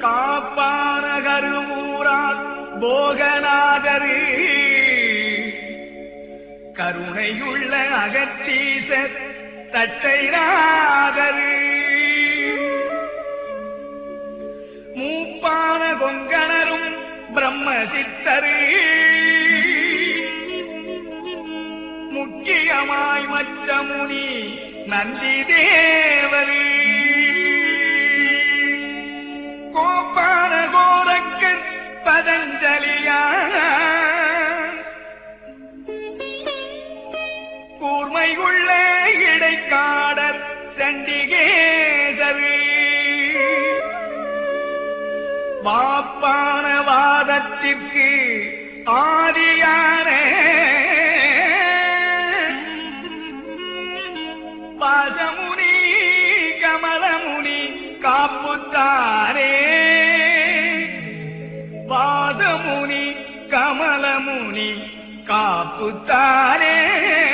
காப்பான கருவூரார் போகநாதரு. கருணையுள்ள அகத்தீசர் தட்டைநாதரு. மூப்பான கொங்கணரும் பிரம்ம சித்தரு முக்கியமாய் மற்ற முனி நந்தி தேவர் கூர்மை உள்ள இடைக்காடர் சண்டிகேசரு. வாப்பான வாதத்திற்கு ஆதியான. பாதமுனி கமலமுனி காப்புத்தாரே. பாதமுனி கமலமுனி காப்புத்தாரே.